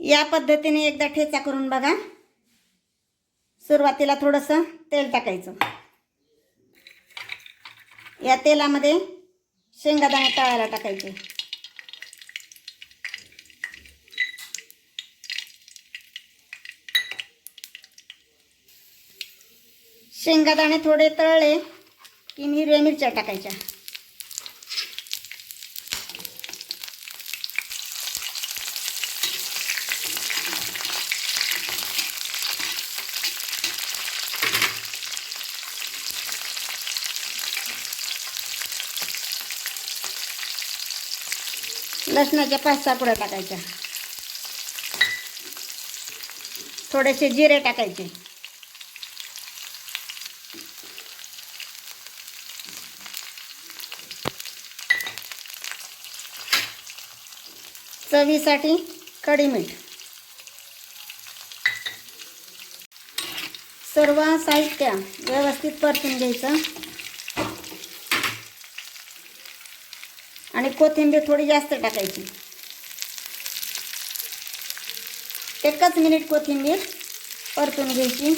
या पद्धतीने एकदा ठेचा करून बघा. सुरुवातीला थोडंसं तेल टाकायचं. या तेलामध्ये शेंगादाणे तळायला टाकायचे. शेंगादाणे थोडे तळले की हिरव्या मिरच्या टाकायच्या. लसणाच्या पाच सहा पुड्या टाकायच्या. थोडेसे जिरे टाकायचे. चवीसाठी कढी मीठ सर्व साहित्य व्यवस्थित परतून घ्यायचं. आणि कोथिंबीर थोडी जास्त टाकायची. एकच मिनिट कोथिंबीर परतून घ्यायची.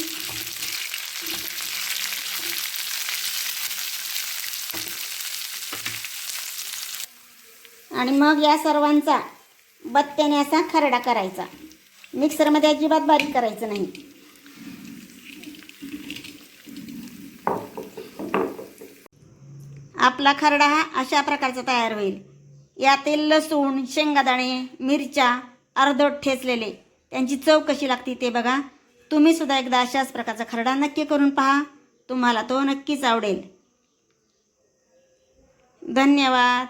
आणि मग या सर्वांचा बत्त्याने असा खरडा करायचा. मिक्सरमध्ये अजिबात बारीक करायचं नाही. आपला खरडा हा अशा प्रकारचा तयार होईल. यातील लसूण शेंगादाणे मिरच्या अर्धवट ठेचलेले. त्यांची चव कशी लागते ते बघा. तुम्ही सुद्धा एकदा अशाच प्रकारचा खरडा नक्की करून पहा. तुम्हाला तो नक्कीच आवडेल. धन्यवाद.